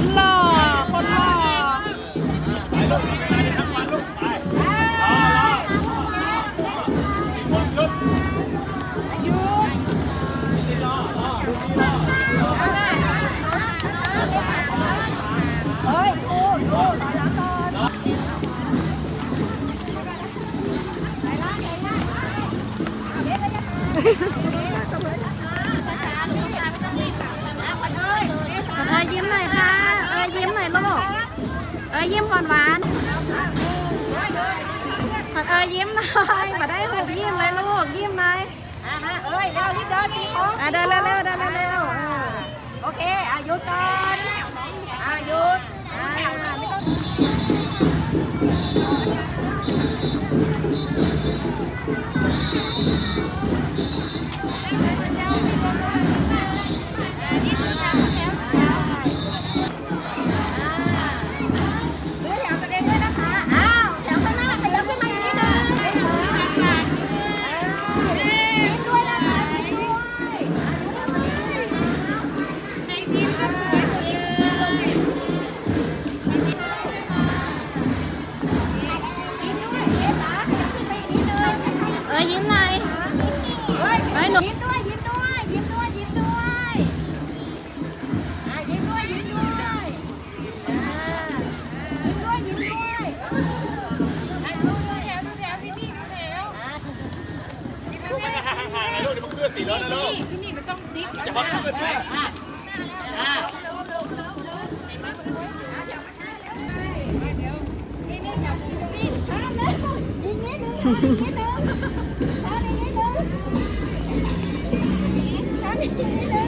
คนหล่อ คนหล่อ ไปลูกมีเวลาจะทำวันลูกไปรอรอมีคนหยุดนี่รอรอลูกนี่รอเฮ้ยกูกูถอยหลังก่อนเอ ออยิ้มหวานหวานเออยิ้มหน่อยมาได้หุบยิ้มเลยลูกยิ้มหน่อยอะฮะเอ้ยเร็วรีบเดินตีของอะเดินเร็วๆเดินเร็วๆเออโอเคอะหยุดก่อนอะหยุดอ่าไม่ต้องเเออยิ้มหน่อยเฮ้ยเฮ้ยหนูยิ้มด้วยยิ้มด้วยยิ้มด้วยยิ้มด้วยอะยิ้มด้วยยิ้มด้วยอ่ายิ้มด้วยยิ้มด้วยลูกมันจะห่างๆนะลูกเดี๋ยวมันเคลื่อนสีแล้วนะลูกจะพอขึ้นไหมอีกนิดนึงอีกนิดนึง Thank you.